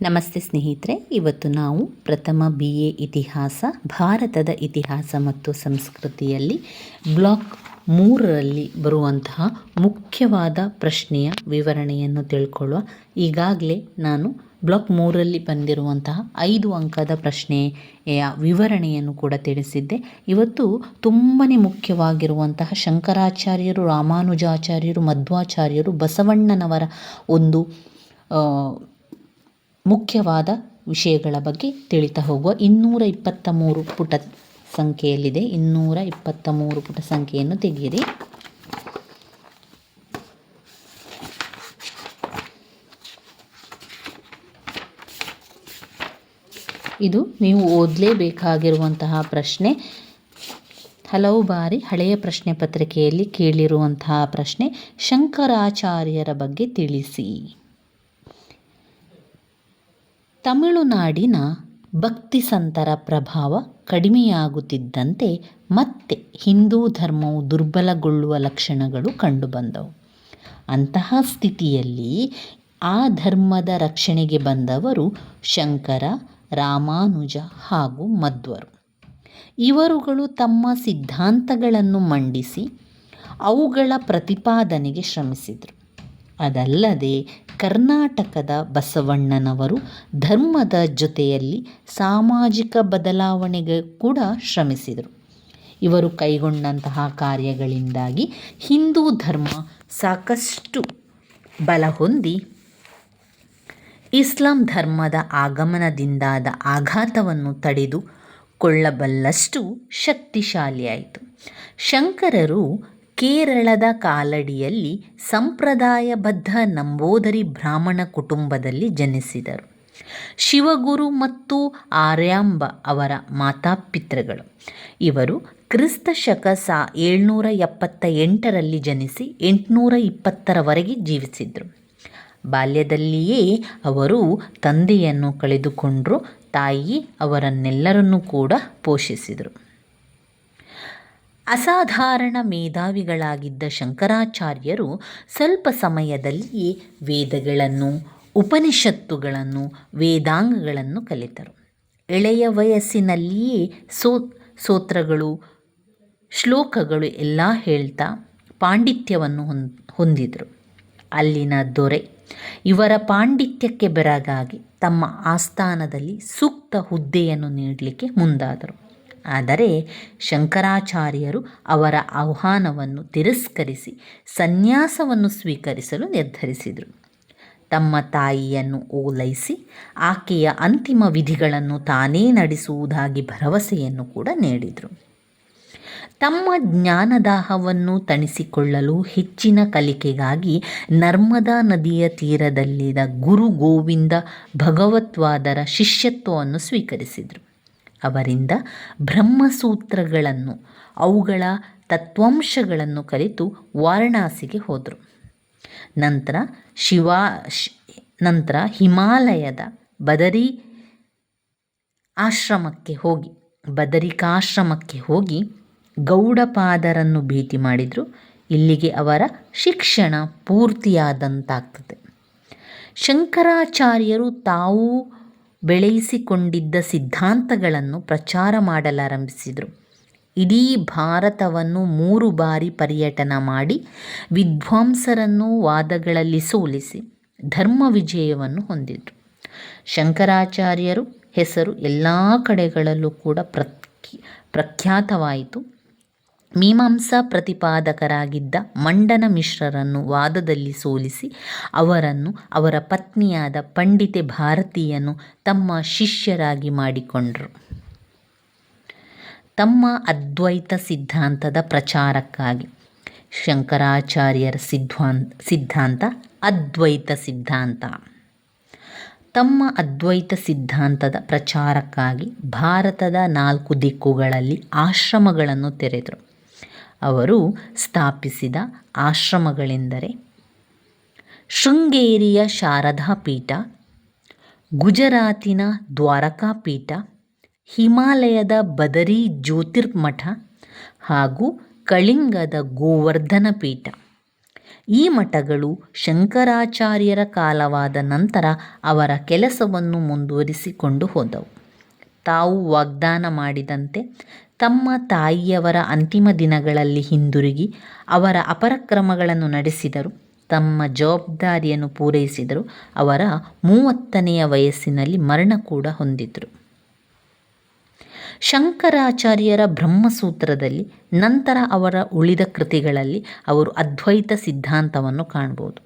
ನಮಸ್ತೆ ಸ್ನೇಹಿತರೆ, ಇವತ್ತು ನಾವು ಪ್ರಥಮ ಬಿ ಎ ಇತಿಹಾಸ, ಭಾರತದ ಇತಿಹಾಸ ಮತ್ತು ಸಂಸ್ಕೃತಿಯಲ್ಲಿ ಬ್ಲಾಕ್ ಮೂರರಲ್ಲಿ ಬರುವಂತಹ ಮುಖ್ಯವಾದ ಪ್ರಶ್ನೆಯ ವಿವರಣೆಯನ್ನು ತಿಳ್ಕೊಳ್ಳುವ ಈಗಾಗಲೇ ನಾನು ಬ್ಲಾಕ್ ಮೂರರಲ್ಲಿ ಬಂದಿರುವಂತಹ ಐದು ಅಂಕದ ಪ್ರಶ್ನೆಯ ವಿವರಣೆಯನ್ನು ಕೂಡ ತಿಳಿಸಿದ್ದೆ. ಇವತ್ತು ತುಂಬಾ ಮುಖ್ಯವಾಗಿರುವಂತಹ ಶಂಕರಾಚಾರ್ಯರು, ರಾಮಾನುಜಾಚಾರ್ಯರು, ಮಧ್ವಾಚಾರ್ಯರು, ಬಸವಣ್ಣನವರ ಒಂದು ಮುಖ್ಯವಾದ ವಿಷಯಗಳ ಬಗ್ಗೆ ತಿಳಿತಾ ಹೋಗುವ ಇನ್ನೂರ ಇಪ್ಪತ್ತ ಮೂರು ಪುಟ ಸಂಖ್ಯೆಯಲ್ಲಿದೆ. ಇನ್ನೂರ ಇಪ್ಪತ್ತ ಮೂರು ಪುಟ ಸಂಖ್ಯೆಯನ್ನು ತೆಗೆಯಿರಿ. ಇದು ನೀವು ಓದಲೇಬೇಕಾಗಿರುವಂತಹ ಪ್ರಶ್ನೆ. ಹಲವು ಬಾರಿ ಹಳೆಯ ಪ್ರಶ್ನೆ ಪತ್ರಿಕೆಯಲ್ಲಿ ಕೇಳಿರುವಂತಹ ಪ್ರಶ್ನೆ. ಶಂಕರಾಚಾರ್ಯರ ಬಗ್ಗೆ ತಿಳಿಸಿ. ತಮಿಳುನಾಡಿನ ಭಕ್ತಿ ಸಂತರ ಪ್ರಭಾವ ಕಡಿಮೆಯಾಗುತ್ತಿದ್ದಂತೆ ಮತ್ತೆ ಹಿಂದೂ ಧರ್ಮವು ದುರ್ಬಲಗೊಳ್ಳುವ ಲಕ್ಷಣಗಳು ಕಂಡುಬಂದವು. ಅಂತಹ ಸ್ಥಿತಿಯಲ್ಲಿ ಆ ಧರ್ಮದ ರಕ್ಷಣೆಗೆ ಬಂದವರು ಶಂಕರ, ರಾಮಾನುಜ ಹಾಗೂ ಮಧ್ವರು. ಇವರುಗಳು ತಮ್ಮ ಸಿದ್ಧಾಂತಗಳನ್ನು ಮಂಡಿಸಿ ಅವುಗಳ ಪ್ರತಿಪಾದನೆಗೆ ಶ್ರಮಿಸಿದರು. ಅದಲ್ಲದೆ ಕರ್ನಾಟಕದ ಬಸವಣ್ಣನವರು ಧರ್ಮದ ಜೊತೆಯಲ್ಲಿ ಸಾಮಾಜಿಕ ಬದಲಾವಣೆಗೆ ಕೂಡ ಶ್ರಮಿಸಿದರು. ಇವರು ಕೈಗೊಂಡಂತಹ ಕಾರ್ಯಗಳಿಂದಾಗಿ ಹಿಂದೂ ಧರ್ಮ ಸಾಕಷ್ಟು ಬಲ ಹೊಂದಿ ಇಸ್ಲಾಂ ಧರ್ಮದ ಆಗಮನದಿಂದಾದ ಆಘಾತವನ್ನು ತಡೆದುಕೊಳ್ಳಬಲ್ಲಷ್ಟು ಶಕ್ತಿಶಾಲಿಯಾಯಿತು. ಶಂಕರರು ಕೇರಳದ ಕಾಲಡಿಯಲ್ಲಿ ಸಂಪ್ರದಾಯಬದ್ಧ ನಂಬೋದರಿ ಬ್ರಾಹ್ಮಣ ಕುಟುಂಬದಲ್ಲಿ ಜನಿಸಿದರು. ಶಿವಗುರು ಮತ್ತು ಆರ್ಯಾಂಬ ಅವರ ಮಾತಾಪಿತೃಗಳು. ಇವರು ಕ್ರಿಸ್ತ ಶಕ ಸಾ ಏಳ್ನೂರ ಎಪ್ಪತ್ತ ಎಂಟರಲ್ಲಿ ಜನಿಸಿ ಎಂಟುನೂರ ಇಪ್ಪತ್ತರವರೆಗೆ ಜೀವಿಸಿದರು. ಬಾಲ್ಯದಲ್ಲಿಯೇ ಅವರು ತಂದೆಯನ್ನು ಕಳೆದುಕೊಂಡರು, ತಾಯಿ ಅವರನ್ನೆಲ್ಲರನ್ನೂ ಕೂಡ ಪೋಷಿಸಿದರು. ಅಸಾಧಾರಣ ಮೇಧಾವಿಗಳಾಗಿದ್ದ ಶಂಕರಾಚಾರ್ಯರು ಸ್ವಲ್ಪ ಸಮಯದಲ್ಲಿಯೇ ವೇದಗಳನ್ನು, ಉಪನಿಷತ್ತುಗಳನ್ನು, ವೇದಾಂಗಗಳನ್ನು ಕಲಿತರು. ಎಳೆಯ ವಯಸ್ಸಿನಲ್ಲಿಯೇ ಸೋ, ಸೂತ್ರಗಳು, ಶ್ಲೋಕಗಳು ಎಲ್ಲ ಹೇಳ್ತಾ ಪಾಂಡಿತ್ಯವನ್ನು ಹೊಂದ್ ಹೊಂದಿದರು. ಅಲ್ಲಿನ ದೊರೆ ಇವರ ಪಾಂಡಿತ್ಯಕ್ಕೆ ಬೆರಗಾಗಿ ತಮ್ಮ ಆಸ್ಥಾನದಲ್ಲಿ ಸೂಕ್ತ ಹುದ್ದೆಯನ್ನು ನೀಡಲಿಕ್ಕೆ ಮುಂದಾದರು. ಆದರೆ ಶಂಕರಾಚಾರ್ಯರು ಅವರ ಆಹ್ವಾನವನ್ನು ತಿರಸ್ಕರಿಸಿ ಸನ್ಯಾಸವನ್ನು ಸ್ವೀಕರಿಸಲು ನಿರ್ಧರಿಸಿದರು. ತಮ್ಮ ತಾಯಿಯನ್ನು ಓಲೈಸಿ ಆಕೆಯ ಅಂತಿಮ ವಿಧಿಗಳನ್ನು ತಾನೇ ನಡೆಸುವುದಾಗಿ ಭರವಸೆಯನ್ನು ಕೂಡ ನೀಡಿದರು. ತಮ್ಮ ಜ್ಞಾನದಾಹವನ್ನು ತಣಿಸಿಕೊಳ್ಳಲು ಹೆಚ್ಚಿನ ಕಲಿಕೆಗಾಗಿ ನರ್ಮದಾ ನದಿಯ ತೀರದಲ್ಲಿದ್ದ ಗುರು ಗೋವಿಂದ ಭಗವತ್ವಾದರ ಶಿಷ್ಯತ್ವವನ್ನು ಸ್ವೀಕರಿಸಿದರು. ಅವರಿಂದ ಬ್ರಹ್ಮಸೂತ್ರಗಳನ್ನು, ಅವುಗಳ ತತ್ವಾಂಶಗಳನ್ನು ಕಲಿತು ವಾರಣಾಸಿಗೆ ಹೋದರು. ನಂತರ ಶಿವಾ ನಂತರ ಹಿಮಾಲಯದ ಬದರಿ ಆಶ್ರಮಕ್ಕೆ ಹೋಗಿ, ಬದರಿಕಾಶ್ರಮಕ್ಕೆ ಹೋಗಿ ಗೌಡಪಾದರನ್ನು ಭೇಟಿ ಮಾಡಿದರು. ಇಲ್ಲಿಗೆ ಅವರ ಶಿಕ್ಷಣ ಪೂರ್ತಿಯಾದಂತಾಗ್ತದೆ. ಶಂಕರಾಚಾರ್ಯರು ತಾವು ಬೆಳೆಸಿಕೊಂಡಿದ್ದ ಸಿದ್ಧಾಂತಗಳನ್ನು ಪ್ರಚಾರ ಮಾಡಲಾರಂಭಿಸಿದರು. ಇಡೀ ಭಾರತವನ್ನು ಮೂರು ಬಾರಿ ಪರ್ಯಟನ ಮಾಡಿ ವಿದ್ವಾಂಸರನ್ನು ವಾದಗಳಲ್ಲಿ ಸೋಲಿಸಿ ಧರ್ಮ ವಿಜಯವನ್ನು ಹೊಂದಿದರು. ಶಂಕರಾಚಾರ್ಯರು ಹೆಸರು ಎಲ್ಲ ಕಡೆಗಳಲ್ಲೂ ಕೂಡ ಪ್ರಖ್ಯ, ಪ್ರಖ್ಯಾತವಾಯಿತು. ಮೀಮಾಂಸಾ ಪ್ರತಿಪಾದಕರಾಗಿದ್ದ ಮಂಡನ ಮಿಶ್ರರನ್ನು ವಾದದಲ್ಲಿ ಸೋಲಿಸಿ ಅವರನ್ನು ಅವರ ಪತ್ನಿಯಾದ ಪಂಡಿತೆ ಭಾರತೀಯನ್ನು ತಮ್ಮ ಶಿಷ್ಯರಾಗಿ ಮಾಡಿಕೊಂಡರು. ತಮ್ಮ ಅದ್ವೈತ ಸಿದ್ಧಾಂತದ ಪ್ರಚಾರಕ್ಕಾಗಿ ಶಂಕರಾಚಾರ್ಯರ ಸಿದ್ಧಾಂತ ಸಿದ್ಧಾಂತ, ಅದ್ವೈತ ಸಿದ್ಧಾಂತ. ತಮ್ಮ ಅದ್ವೈತ ಸಿದ್ಧಾಂತದ ಪ್ರಚಾರಕ್ಕಾಗಿ ಭಾರತದ ನಾಲ್ಕು ದಿಕ್ಕುಗಳಲ್ಲಿ ಆಶ್ರಮಗಳನ್ನು ತೆರೆದರು. ಅವರು ಸ್ಥಾಪಿಸಿದ ಆಶ್ರಮಗಳೆಂದರೆ ಶೃಂಗೇರಿಯ ಶಾರದಾ ಪೀಠ, ಗುಜರಾತಿನ ದ್ವಾರಕಾ ಪೀಠ, ಹಿಮಾಲಯದ ಬದರಿ ಜ್ಯೋತಿರ್ಮಠ ಹಾಗೂ ಕಳಿಂಗದ ಗೋವರ್ಧನ ಪೀಠ. ಈ ಮಠಗಳು ಶಂಕರಾಚಾರ್ಯರ ಕಾಲವಾದ ನಂತರ ಅವರ ಕೆಲಸವನ್ನು ಮುಂದುವರಿಸಿಕೊಂಡು ಹೋದವು. ತಾವು ವಾಗ್ದಾನ ಮಾಡಿದಂತೆ ತಮ್ಮ ತಾಯಿಯವರ ಅಂತಿಮ ದಿನಗಳಲ್ಲಿ ಹಿಂದಿರುಗಿ ಅವರ ಅಪರಕ್ರಮಗಳನ್ನು ನಡೆಸಿದರು, ತಮ್ಮ ಜವಾಬ್ದಾರಿಯನ್ನು ಪೂರೈಸಿದರು, ಅವರ ಮೂವತ್ತನೆಯ ವಯಸ್ಸಿನಲ್ಲಿ ಮರಣ ಕೂಡ ಹೊಂದಿದರು ಶಂಕರಾಚಾರ್ಯರ ಬ್ರಹ್ಮಸೂತ್ರದಲ್ಲಿ ನಂತರ ಅವರ ಉಳಿದ ಕೃತಿಗಳಲ್ಲಿ ಅವರು ಅದ್ವೈತ ಸಿದ್ಧಾಂತವನ್ನು ಕಾಣ್ಬೋದು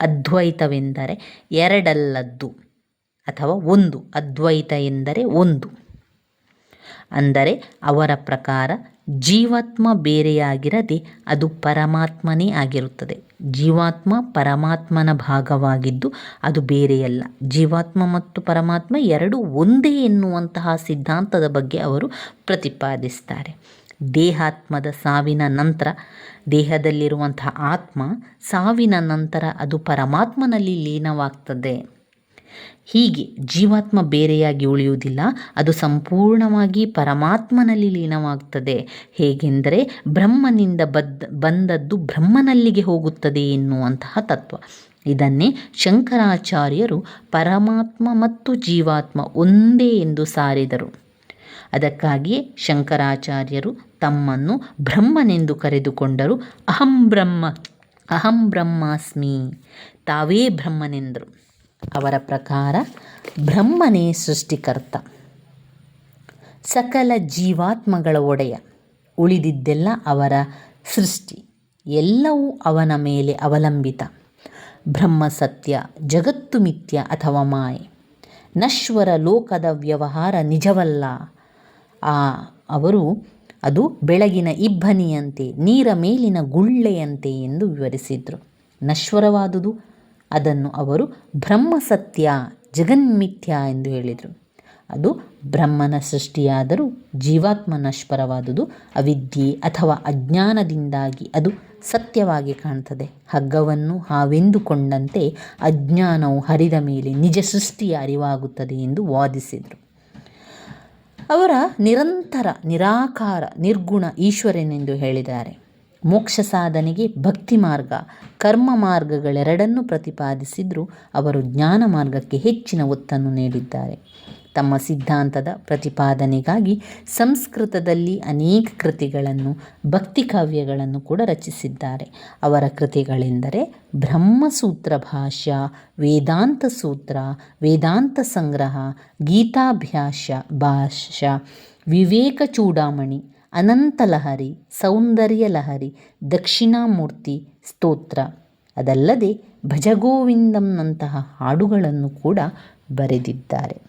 ಅದ್ವೈತವೆಂದರೆ ಎರಡಲ್ಲದ್ದು. ಅಥವಾ ಒಂದು, ಅದ್ವೈತ ಎಂದರೆ ಒಂದು. ಅಂದರೆ ಅವರ ಪ್ರಕಾರ ಜೀವಾತ್ಮ ಬೇರೆಯಾಗಿರದೆ ಅದು ಪರಮಾತ್ಮನೇ ಆಗಿರುತ್ತದೆ. ಜೀವಾತ್ಮ ಪರಮಾತ್ಮನ ಭಾಗವಾಗಿದ್ದು ಅದು ಬೇರೆಯಲ್ಲ. ಜೀವಾತ್ಮ ಮತ್ತು ಪರಮಾತ್ಮ ಎರಡು ಒಂದೇ ಎನ್ನುವಂತಹ ಸಿದ್ಧಾಂತದ ಬಗ್ಗೆ ಅವರು ಪ್ರತಿಪಾದಿಸ್ತಾರೆ. ದೇಹಾತ್ಮದ ಸಾವಿನ ನಂತರ ದೇಹದಲ್ಲಿರುವಂತಹ ಆತ್ಮ ಸಾವಿನ ನಂತರ ಅದು ಪರಮಾತ್ಮನಲ್ಲಿ ಲೀನವಾಗ್ತದೆ. ಹೀಗೆ ಜೀವಾತ್ಮ ಬೇರೆಯಾಗಿ ಉಳಿಯುವುದಿಲ್ಲ, ಅದು ಸಂಪೂರ್ಣವಾಗಿ ಪರಮಾತ್ಮನಲ್ಲಿ ಲೀನವಾಗ್ತದೆ. ಹೇಗೆಂದರೆ ಬ್ರಹ್ಮನಿಂದ ಬದ್ದ, ಬಂದದ್ದು ಬ್ರಹ್ಮನಲ್ಲಿಗೆ ಹೋಗುತ್ತದೆ ಎನ್ನುವಂತಹ ತತ್ವ. ಇದನ್ನೇ ಶಂಕರಾಚಾರ್ಯರು ಪರಮಾತ್ಮ ಮತ್ತು ಜೀವಾತ್ಮ ಒಂದೇ ಎಂದು ಸಾರಿದರು. ಅದಕ್ಕಾಗಿಯೇ ಶಂಕರಾಚಾರ್ಯರು ತಮ್ಮನ್ನು ಬ್ರಹ್ಮನೆಂದು ಕರೆದುಕೊಂಡರು. ಅಹಂ ಬ್ರಹ್ಮ, ಅಹಂ ಬ್ರಹ್ಮಾಸ್ಮಿ, ತಾವೇ ಬ್ರಹ್ಮನೆಂದರು. ಅವರ ಪ್ರಕಾರ ಬ್ರಹ್ಮನೇ ಸೃಷ್ಟಿಕರ್ತ. ಸಕಲ ಜೀವಾತ್ಮಗಳ ಒಡೆಯ, ಉಳಿದಿದ್ದೆಲ್ಲ ಅವರ ಸೃಷ್ಟಿ, ಎಲ್ಲವೂ ಅವನ ಮೇಲೆ ಅವಲಂಬಿತ. ಬ್ರಹ್ಮ ಸತ್ಯ, ಜಗತ್ತು ಮಿಥ್ಯ ಅಥವಾ ಮಾಯೆ, ನಶ್ವರ ಲೋಕದ ವ್ಯವಹಾರ ನಿಜವಲ್ಲ. ಆ, ಅವರು ಅದು ಬೆಳಗಿನ ಇಬ್ಬನಿಯಂತೆ, ನೀರ ಮೇಲಿನ ಗುಳ್ಳೆಯಂತೆ ಎಂದು ವಿವರಿಸಿದರು. ನಶ್ವರವಾದುದು ಅದನ್ನು ಅವರು ಬ್ರಹ್ಮ ಸತ್ಯ ಜಗನ್ಮಿಥ್ಯ ಎಂದು ಹೇಳಿದರು. ಅದು ಬ್ರಹ್ಮನ ಸೃಷ್ಟಿಯಾದರೂ ಜೀವಾತ್ಮ ನಶ್ವರವಾದುದು, ಅವಿದ್ಯೆ ಅಥವಾ ಅಜ್ಞಾನದಿಂದಾಗಿ ಅದು ಸತ್ಯವಾಗಿ ಕಾಣ್ತದೆ. ಹಗ್ಗವನ್ನು ಹಾವೆಂದುಕೊಂಡಂತೆ ಅಜ್ಞಾನವು ಹರಿದ ಮೇಲೆ ನಿಜ ಸೃಷ್ಟಿಯ ಅರಿವಾಗುತ್ತದೆ ಎಂದು ವಾದಿಸಿದರು. ಅವರ ನಿರಂತರ, ನಿರಾಕಾರ, ನಿರ್ಗುಣ ಈಶ್ವರನೆಂದು ಹೇಳಿದ್ದಾರೆ. ಮೋಕ್ಷ ಸಾಧನೆಗೆ ಭಕ್ತಿ ಮಾರ್ಗ, ಕರ್ಮ ಮಾರ್ಗಗಳೆರಡನ್ನೂ ಪ್ರತಿಪಾದಿಸಿದರೂ ಅವರು ಜ್ಞಾನ ಮಾರ್ಗಕ್ಕೆ ಹೆಚ್ಚಿನ ಒತ್ತನ್ನು ನೀಡಿದ್ದಾರೆ. ತಮ್ಮ ಸಿದ್ಧಾಂತದ ಪ್ರತಿಪಾದನೆಗಾಗಿ ಸಂಸ್ಕೃತದಲ್ಲಿ ಅನೇಕ ಕೃತಿಗಳನ್ನು, ಭಕ್ತಿ ಕಾವ್ಯಗಳನ್ನು ಕೂಡ ರಚಿಸಿದ್ದಾರೆ. ಅವರ ಕೃತಿಗಳೆಂದರೆ ಬ್ರಹ್ಮಸೂತ್ರ ಭಾಷ್ಯ, ವೇದಾಂತ ಸೂತ್ರ, ವೇದಾಂತ ಸಂಗ್ರಹ, ಗೀತಾಭ್ಯಾಸ, ಭಾಷ್ಯ, ವಿವೇಕ ಚೂಡಾಮಣಿ ಅನಂತಲಹರಿ ಸೌಂದರ್ಯ ಲಹರಿ ದಕ್ಷಿಣಾಮೂರ್ತಿ, ಸ್ತೋತ್ರ. ಅದಲ್ಲದೆ ಭಜಗೋವಿಂದಂನಂತಹ ಹಾಡುಗಳನ್ನು ಕೂಡ ಬರೆದಿದ್ದಾರೆ.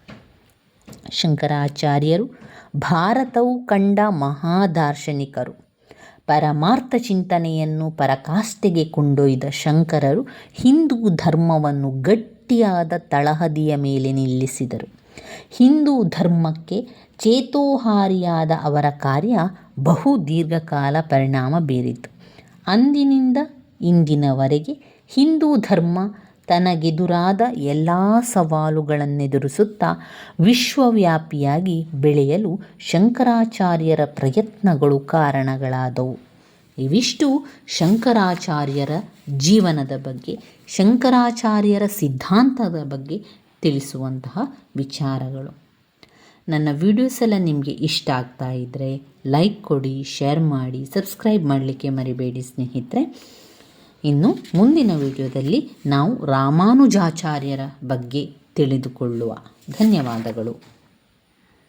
ಶಂಕರಾಚಾರ್ಯರು ಭಾರತವು ಕಂಡ ಮಹಾದಾರ್ಶನಿಕರು. ಪರಮಾರ್ಥ ಚಿಂತನೆಯನ್ನು ಪರಕಾಷ್ಠೆಗೆ ಕೊಂಡೊಯ್ದ ಶಂಕರರು ಹಿಂದೂ ಧರ್ಮವನ್ನು ಗಟ್ಟಿಯಾದ ತಳಹದಿಯ ಮೇಲೆ ನಿಲ್ಲಿಸಿದರು. ಹಿಂದೂ ಧರ್ಮಕ್ಕೆ ಚೇತೋಹಾರಿಯಾದ ಅವರ ಕಾರ್ಯ ಬಹು ದೀರ್ಘಕಾಲ ಪರಿಣಾಮ ಬೀರಿತು. ಅಂದಿನಿಂದ ಇಂದಿನವರೆಗೆ ಹಿಂದೂ ಧರ್ಮ ತನಗೆದುರಾದ ಎಲ್ಲ ಸವಾಲುಗಳನ್ನೆದುರಿಸುತ್ತಾ ವಿಶ್ವವ್ಯಾಪಿಯಾಗಿ ಬೆಳೆಯಲು ಶಂಕರಾಚಾರ್ಯರ ಪ್ರಯತ್ನಗಳು ಕಾರಣಗಳಾದವು. ಇವಿಷ್ಟು ಶಂಕರಾಚಾರ್ಯರ ಜೀವನದ ಬಗ್ಗೆ, ಶಂಕರಾಚಾರ್ಯರ ಸಿದ್ಧಾಂತದ ಬಗ್ಗೆ ತಿಳಿಸುವಂತಹ ವಿಚಾರಗಳು. ನನ್ನ ವೀಡಿಯೋಸ್ ಎಲ್ಲ ನಿಮಗೆ ಇಷ್ಟ ಆಗ್ತಾ ಇದ್ದರೆ ಲೈಕ್ ಕೊಡಿ ಶೇರ್ ಮಾಡಿ ಸಬ್ಸ್ಕ್ರೈಬ್ ಮಾಡಲಿಕ್ಕೆ ಮರಿಬೇಡಿ ಸ್ನೇಹಿತರೆ. ಇನ್ನು ಮುಂದಿನ ವಿಡಿಯೋದಲ್ಲಿ ನಾವು ರಾಮಾನುಜಾಚಾರ್ಯರ ಬಗ್ಗೆ ತಿಳಿದುಕೊಳ್ಳುವ. ಧನ್ಯವಾದಗಳು.